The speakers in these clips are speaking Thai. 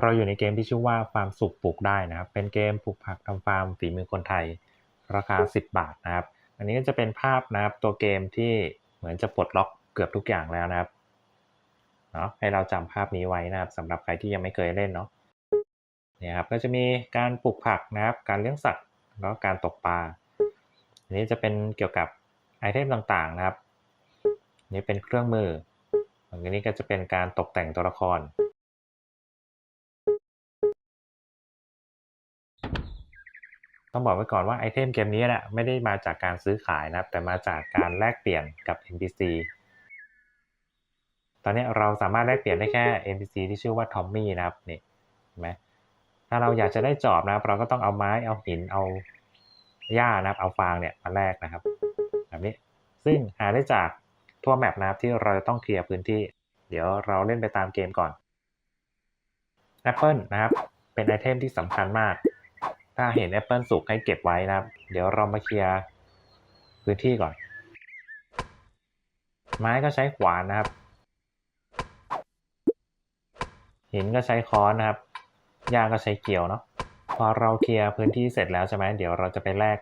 เราอยู่ในเกมที่ชื่อว่าฟาร์มสุขปลูกได้นะครับ เป็นเกมปลูกผักทำฟาร์มฝีมือคนไทย ราคา 10 บาทนะครับ อันนี้ก็จะเป็นภาพนะครับตัวเกมที่เหมือนจะปลดล็อกเกือบทุกอย่างแล้วนะครับเนาะให้เราจำภาพนี้ไว้นะครับสำหรับใครที่ยังไม่เคยเล่นเนาะเนี่ยครับก็จะมีการปลูกผักนะครับ การเลี้ยงสัตว์แล้วการตกปลาอันนี้จะเป็นเกี่ยวกับไอเทมต่างๆนะครับอันนี้เป็นเครื่องมืออันนี้ก็จะเป็นการตกแต่งตัวละคร ต้องบอกไว้ก่อนว่าไอเทมเกมนี้แหละไม่ได้มาจากการซื้อขายนะครับแต่มาจากการแลกเปลี่ยนกับ NPC ตอนนี้เราสามารถแลกเปลี่ยนได้แค่ NPC ที่ชื่อว่าทอมมี่นะครับนี่เห็นไหมถ้าเราอยากจะได้จอบนะครับ เราก็ต้องเอาไม้เอาหินเอาหญ้านะครับ เอาฟางเนี่ยมาแลกนะครับแบบนี้ซึ่งหาได้จากทั่วแมปนะครับที่เราจะต้องเคลียร์พื้นที่ เดี๋ยวเราเล่นไปตามเกมก่อนแอปเปิลนะครับ เป็นไอเทมที่สำคัญมาก ถ้าเห็นแอปเปิลสุกให้เก็บไว้นะครับ เดี๋ยวเรามาเคลียร์พื้นที่ก่อน ไม้ก็ใช้ขวานนะครับ หินก็ใช้ค้อนนะครับหญ้าก็ใช้เกี่ยวเนาะพอเราเคลียร์พื้นที่เสร็จแล้วใช่ไหมเดี๋ยวเราจะไปแลก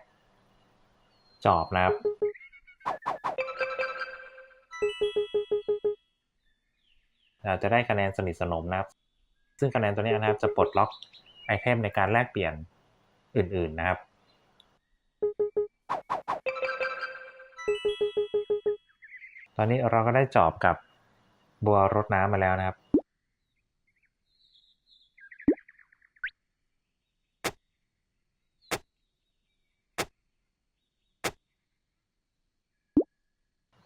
จอบนะครับเราจะได้คะแนนสนิทสนมนะครับ ซึ่งคะแนนตัวนี้นะครับจะปลดล็อกไอเทมในการแลกเปลี่ยน อื่น ๆนะครับตอนนี้เราก็ได้จอบกับบัวรดน้ำมาแล้วนะครับ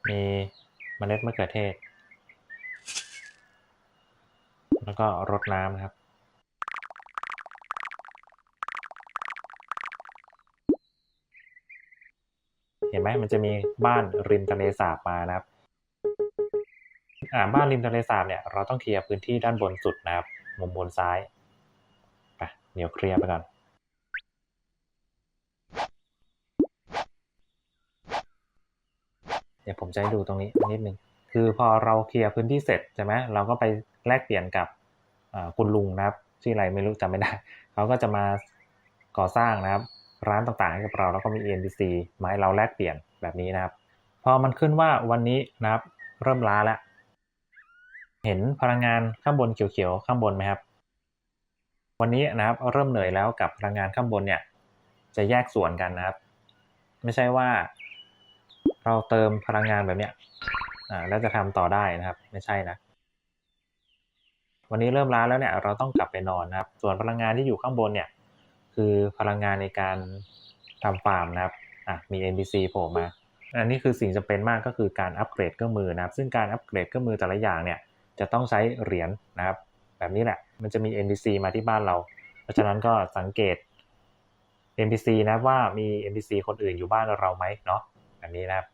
มีเมล็ดมะเขือเทศ แล้วก็รดน้ำนะครับ เห็นไหมมันจะมีบ้านริมทะเลสาบมานะครับอ่าบ้านริมทะเลสาบเนี่ยเราต้องเคลียร์พื้นที่ด้านบนสุดนะครับ มุมบนซ้ายไปเดี๋ยวเคลียร์ไปก่อนเดี๋ยวผมจะให้ดูตรงนี้นิดนึง คือพอเราเคลียร์พื้นที่เสร็จใช่ไหมเราก็ไปแลกเปลี่ยนกับคุณลุงนะครับ ชื่ออะไรไม่รู้จำไม่ได้ เขาก็จะมาก่อสร้างนะครับ ร้านต่างๆให้กับเราแล้วก็มี NPC มาให้เราแลกเปลี่ยนแบบนี้นะครับ พอมันขึ้นว่าวันนี้นะครับเริ่มล้าแล้ว เห็นพลังงานข้างบนเขียวๆข้างบนไหมครับ วันนี้นะครับเริ่มเหนื่อยแล้วกับพลังงานข้างบนเนี่ยจะแยกส่วนกันนะครับ ไม่ใช่ว่า เราเติมพลังงานแบบเนี้ยอ่าแล้วจะทำต่อได้นะครับ ไม่ใช่นะวันนี้เริ่มล้าแล้วเนี่ยเราต้องกลับไปนอนนะครับ ส่วนพลังงานที่อยู่ข้างบนเนี่ย คือพลังงานในการทำฟาร์มนะครับอะมี NPC โผล่มา อันนี้คือสิ่งจำเป็นมากก็คือการอัปเกรดเครื่องมือนะครับ ซึ่งการอัปเกรดเครื่องมือแต่ละอย่างเนี่ยจะต้องใช้เหรียญนนะครับ แบบนี้แหละ มันจะมี NPC มาที่บ้านเรา เพราะฉะนั้นก็สังเกต NPC นะว่ามี NPC คนอื่นอยู่บ้านเราไหมเนาะแบบนี้นะครับ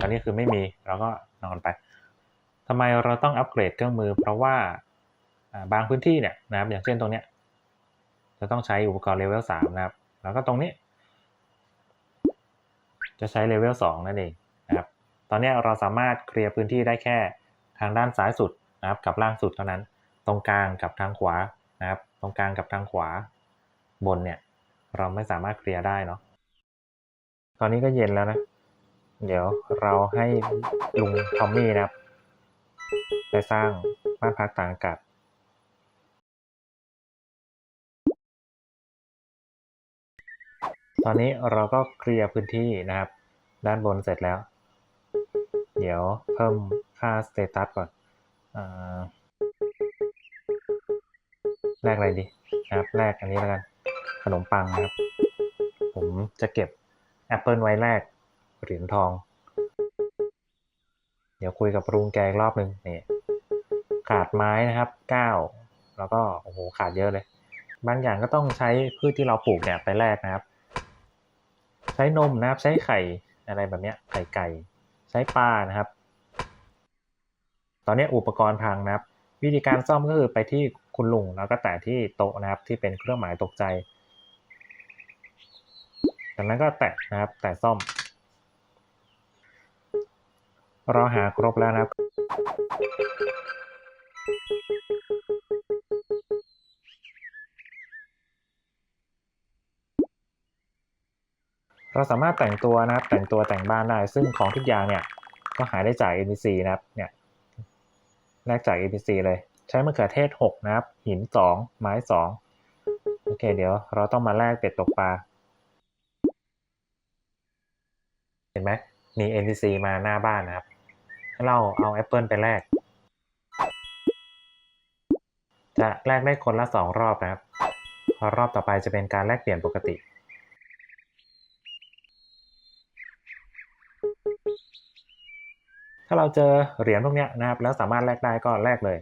ตอนนี้คือไม่มีเราก็นอนไปทำไมเราต้องอัปเกรดเครื่องมือ เพราะว่าบางพื้นที่เนี่ยนะครับอย่างเช่นตรงเนี้ย จะต้องใช้อุปกรณ์เลเวลสามนะครับ แล้วก็ตรงนี้ จะใช้เลเวลสองนั่นเองนะครับ ตอนนี้เราสามารถเคลียร์พื้นที่ได้แค่ทางด้านซ้ายสุดนะครับกับล่างสุดเท่านั้น ตรงกลางกับทางขวานะครับ ตรงกลางกับทางขวาบนเนี่ย เราไม่สามารถเคลียร์ได้เนาะ ตอนนี้ก็เย็นแล้วนะ เดี๋ยวเราให้ลุงทอมมี่นะครับไปสร้างบ้านพักต่างอากาศ อนนี้เราก็เคลียร์พื้นที่นะครับ ด้านบนเสร็จแล้ว เดี๋ยวเพิ่มค่าสเตตัสก่อนอแลกอะไรดีนะครับแลกอันนี้แล้วกัน ขนมปังนะครับ ผมจะเก็บแอปเปิลไว้แลกเหรียญทอง เดี๋ยวคุยกับลุงแกอีกรอบหนึ่งนี่ขาดไม้นะครับเก้าแล้วก็โอ้โหขาดเยอะเลย บางอย่างก็ต้องใช้พืชที่เราปลูกเนี่ยไปแลกนะครับ ใช้นมนะครับ ใช้ไข่อะไรแบบเนี้ยไข่ไก่ ใช้ปลานะครับ ตอนนี้อุปกรณ์พังนะครับ วิธีการซ่อมก็คือไปที่คุณลุงแล้วก็แตะที่โต๊ะนะครับ ที่เป็นเครื่องหมายตกใจ จากนั้นก็แตะนะครับ แตะซ่อม เราหาครบแล้วนะครับ เราสามารถแต่งตัวนะครับ แต่งตัวแต่งบ้านได้ ซึ่งของทุกอย่างเนี่ยก็หาได้จาก NPC นะครับ เนี่ยแลกจาก NPC เลย ใช้มะเขือเทศ 6 นะครับ หิน 2 ไม้ 2 โอเค เดี๋ยวเราต้องมาแลกเป็ดตกปลา เห็นไหม มี NPC มาหน้าบ้านนะครับ เราเอาแอปเปิลไปแลก จะแลกได้คนละ 2 รอบนะครับ รอบต่อไปจะเป็นการแลกเปลี่ยนปกติ ถ้าเราเจอเหรียญพวกนี้นะครับ แล้วสามารถแลกได้ก็แลกเลย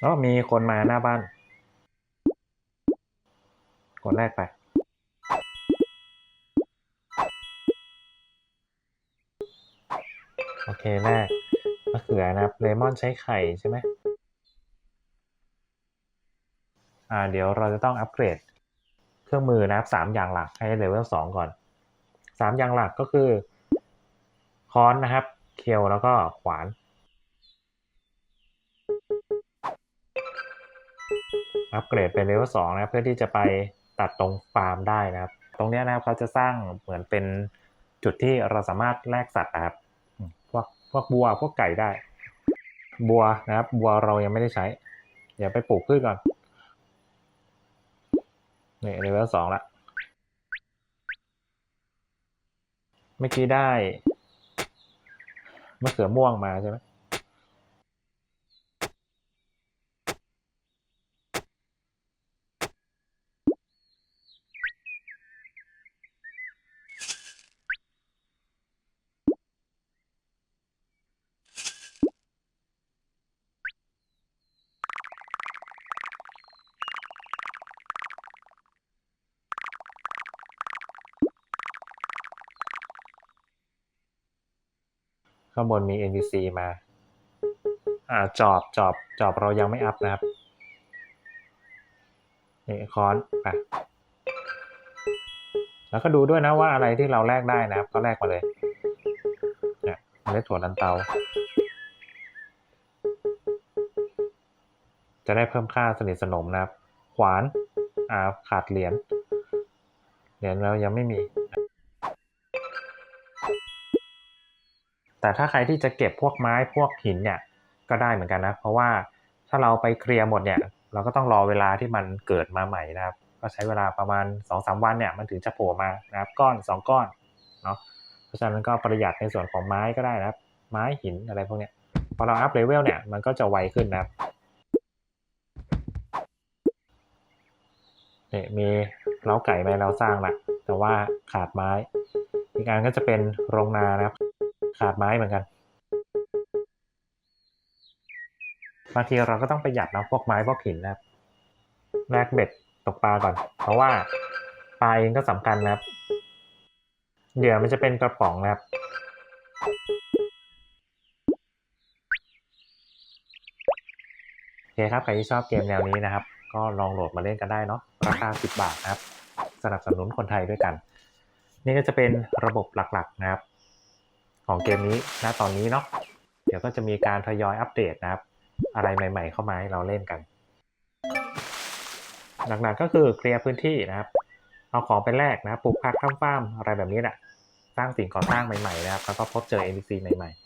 แล้วมีคนมาหน้าบ้าน กดแรกไป โอเคแรกมะเขือนะครับ เลมอนใช้ไข่ใช่ไหมอ่าเดี๋ยวเราจะต้องอัปเกรด เครื่องมือนะครับสามอย่างหลักให้เลเวลสองก่อนสามอย่างหลักก็คือ ค้อนนะครับ เคียวแล้วก็ขวาน อัปเกรดเป็นเลเวลสองนะครับเพื่อที่จะไปตัดตรงฟาร์มได้นะครับ ตรงนี้นะครับเขาจะสร้างเหมือนเป็นจุดที่เราสามารถแลกสัตว์นะครับพวกพวกบัวพวกไก่ได้ บัวนะครับ บัวเรายังไม่ได้ใช้ เดี๋ยวไปปลูกพืชก่อน นี่เลเวลสองละ เมื่อกี้ได้มะเขือม่วงมาใช่ไหม ข้างบนมี NPC มาอ่าจอบจอบจอบเรายังไม่อัพนะครับนี่คอนไปแล้วก็ดูด้วยนะว่าอะไรที่เราแลกได้นะครับ ก็แลกมาเลยเนี่ยเมล็ดถั่วลันเตา จะได้เพิ่มค่าสนิทสนมนะครับ ขวานอ่าขาดเหรียญเหรียญเรายังไม่มี แต่ถ้าใครที่จะเก็บพวกไม้พวกหินเนี่ยก็ได้เหมือนกันนะ เพราะว่าถ้าเราไปเคลียร์หมดเนี่ย เราก็ต้องรอเวลาที่มันเกิดมาใหม่นะครับ ก็ใช้เวลาประมาณ2อสวันเนี่ยมันถึงจะโผล่มานะครับ ก้อน 2 ก้อนเนาะเพราะฉะนั้นก็ประหยัดในส่วนของไม้ก็ได้นะครับ ไม้หินอะไรพวกเนี้ยพอเราอัพเลเวลเนี่ยมันก็จะไวขึ้นนะครับนี่มีเล้าไก่ไหมเราสร้างละแต่ว่าขาดไม้ อีกอันก็จะเป็นโรงนานะครับ ขาดไม้เหมือนกัน บางทีเราก็ต้องประหยัดนะพวกไม้พวกหินนะครับแลกเบ็ดตกปลาก่อน เพราะว่าปลาเองก็สำคัญนะครับเหยื่อมันจะเป็นกระป๋องนะครับโอเคครับ ใครที่ชอบเกมแนวนี้นะครับ ก็ลองโหลดมาเล่นกันได้เนาะ ราคา 10 บาทนะครับ สนับสนุนคนไทยด้วยกัน นี่ก็จะเป็นระบบหลักๆนะครับ ของเกมนี้ณตอนนี้เนาะเดี๋ยวก็จะมีการทยอยอัปเดตนะครับ อะไรใหม่ ๆ เข้ามาให้เราเล่นกัน หลักๆก็คือเคลียร์พื้นที่นะครับ เอาของไปแลกนะครับปลูกผักข้ามฟาร์มอะไรแบบนี้แหละสร้างสิ่งก่อสร้างใหม่ๆนะครับแล้วก็พบเจอ NPC ใหม่ๆ